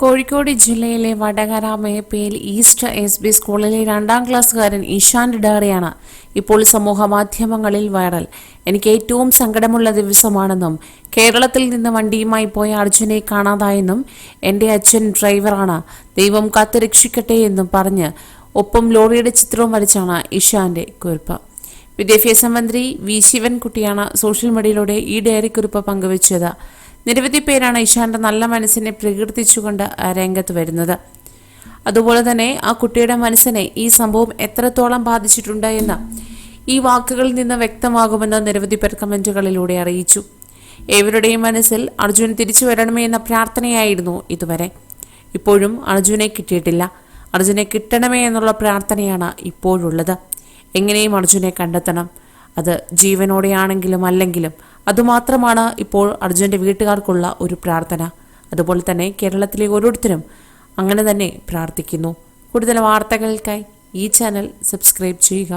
കോഴിക്കോട് ജില്ലയിലെ Vadakara Meppayil east S B സ്കൂളിലെ രണ്ടാം ക്ലാസ്സുകാരൻ ഇഷാന്ത് ഡയറിയാണ് ഇപ്പോൾ സമൂഹ മാധ്യമങ്ങളിൽ വൈറൽ. എനിക്ക് ഏറ്റവും സങ്കടമുള്ള ദിവസമാണെന്നും കേരളത്തിൽ നിന്ന് വണ്ടിയുമായി പോയ അർജുനെ കാണാതായെന്നും എന്റെ അച്ഛൻ ഡ്രൈവറാണ്. ദൈവം കാത്തുരക്ഷിക്കട്ടെ എന്നും പറഞ്ഞ് ഒപ്പം ലോറിയുടെ ചിത്രവും വരച്ചാണ് ഇഷാന്റെ കുറിപ്പ്. വിദ്യാഭ്യാസ മന്ത്രി വി ശിവൻകുട്ടിയാണ് സോഷ്യൽ മീഡിയയിലൂടെ ഈ ഡയറി കുറിപ്പ് പങ്കുവച്ചത്. നിരവധി പേരാണ് ഇഷാന്റെ നല്ല മനസ്സിനെ പ്രകീർത്തിച്ചുകൊണ്ട് രംഗത്ത് വരുന്നത്. അതുപോലെ തന്നെ ആ കുട്ടിയുടെ മനസ്സിനെ ഈ സംഭവം എത്രത്തോളം ബാധിച്ചിട്ടുണ്ട് എന്ന് ഈ വാക്കുകളിൽ നിന്ന് വ്യക്തമാകുമെന്ന് നിരവധി പേർ കമന്റുകളിലൂടെ അറിയിച്ചു. ഏവരുടെയും മനസ്സിൽ അർജുൻ തിരിച്ചു വരണമേ എന്ന പ്രാർത്ഥനയായിരുന്നു ഇതുവരെ. ഇപ്പോഴും അർജുനെ കിട്ടിയിട്ടില്ല. അർജുനെ കിട്ടണമേ എന്നുള്ള പ്രാർത്ഥനയാണ് ഇപ്പോഴുള്ളത്. എങ്ങനെയും അർജുനെ കണ്ടെത്തണം. അത് ജീവനോടെയാണെങ്കിലും അല്ലെങ്കിലും അതുമാത്രമാണ് ഇപ്പോൾ അർജുന്റെ വീട്ടുകാർക്കുള്ള ഒരു പ്രാർത്ഥന. അതുപോലെ തന്നെ കേരളത്തിലെ ഓരോരുത്തരും അങ്ങനെ തന്നെ പ്രാർത്ഥിക്കുന്നു. കൂടുതൽ വാർത്തകൾക്കായി ഈ ചാനൽ സബ്സ്ക്രൈബ് ചെയ്യുക.